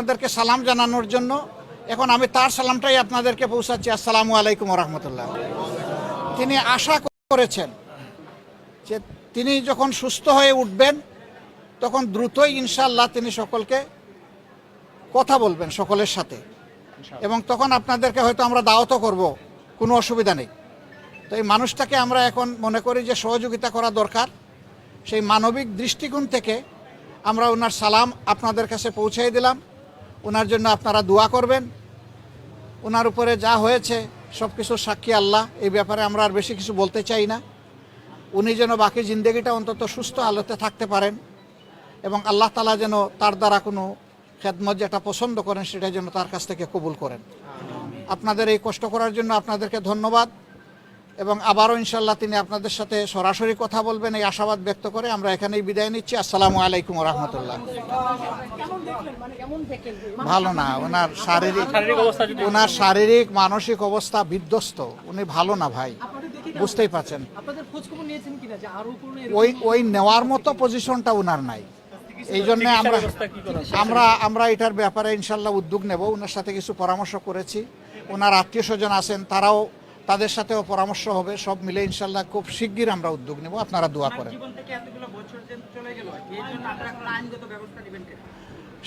আপনাদেরকে সালাম জানানোর জন্য। এখন আমি তার সালামটাই আপনাদেরকে পৌঁছাচ্ছি। আসসালামু আলাইকুম রহমতুল্লাহ। তিনি আশা করেছেন যে তিনি যখন সুস্থ হয়ে উঠবেন তখন দ্রুতই ইনশাল্লাহ তিনি সকলকে কথা বলবেন সকলের সাথে। এবং তখন আপনাদেরকে হয়তো আমরা দাওয়াতও করব কোনো অসুবিধা নেই। তো এই মানুষটাকে আমরা এখন মনে করি যে সহযোগিতা করা দরকার। সেই মানবিক দৃষ্টিকোণ থেকে আমরা ওনার সালাম আপনাদের কাছে পৌঁছে দিলাম। ওনার জন্য আপনারা দোয়া করবেন। ওনার উপরে যা হয়েছে, সব কিছু সাক্ষী আল্লাহ। এই ব্যাপারে আমরা আর বেশি কিছু বলতে চাই না। উনি যেন বাকি জিন্দগিটা অন্তত সুস্থ আলোতে থাকতে পারেন এবং আল্লাহ তালা যেন তার দ্বারা কোনো খেদমত যেটা পছন্দ করেন, সেটা যেন তার কাছ থেকে কবুল করেন। আপনাদের এই কষ্ট করার জন্য আপনাদেরকে ধন্যবাদ। এবং আবারও ইনশাল্লাহ তিনি আপনাদের সাথে সরাসরি কথা বলবেন এই আশাবাদ ব্যক্ত করে আমরা এখানেই বিদায় নিচ্ছি। আসসালামু আলাইকুম রহমতুল্লাহ। ভালো না ওনার শারীরিক শারীরিক অবস্থা যদি ওনার শারীরিক মানসিক অবস্থা বিধ্বস্ত। উনি ভালো না ভাই বুঝতেই পারছেন। আপনাদের খোঁজ খবর নিয়েছেন কিনা যে আরও কোনো ওই ওই নেওয়ার মতো পজিশনটা ওনার নাই। এই জন্য আমরা আমরা আমরা এটার ব্যাপারে ইনশাল্লাহ উদ্যোগ নেব। ওনার সাথে কিছু পরামর্শ করেছি। ওনার আত্মীয় স্বজন আছেন তারাও তাদের সাথেও পরামর্শ হবে সব মিলে ইনশাল্লাহ খুব শিগগির আমরা উদ্যোগ নেব আপনারা দোয়া করেন।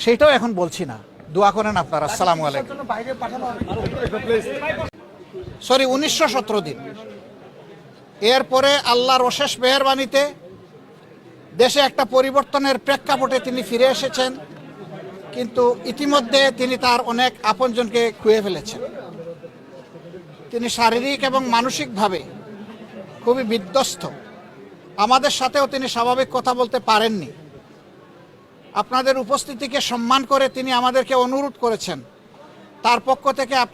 সেইটাও এখন বলছি না। দোয়া করেন আপনারা। আসসালামু আলাইকুম। সরি উনিশশো সতেরো দিন। এরপরে আল্লাহর অশেষ মেহরবানিতে দেশে একটা পরিবর্তনের প্রেক্ষাপটে তিনি ফিরে এসেছেন কিন্তু ইতিমধ্যে তিনি তার অনেক আপনজনকে খুঁয়ে ফেলেছেন। তিনি শারীরিক এবং মানসিকভাবে খুবই বিধ্বস্ত। আমাদের সাথেও তিনি স্বাভাবিক কথা বলতে পারেননি। আপনাদের উপস্থিতিকে সম্মান করে তিনি আমাদেরকে অনুরোধ করেছেন। তার পক্ষ থেকে আপনার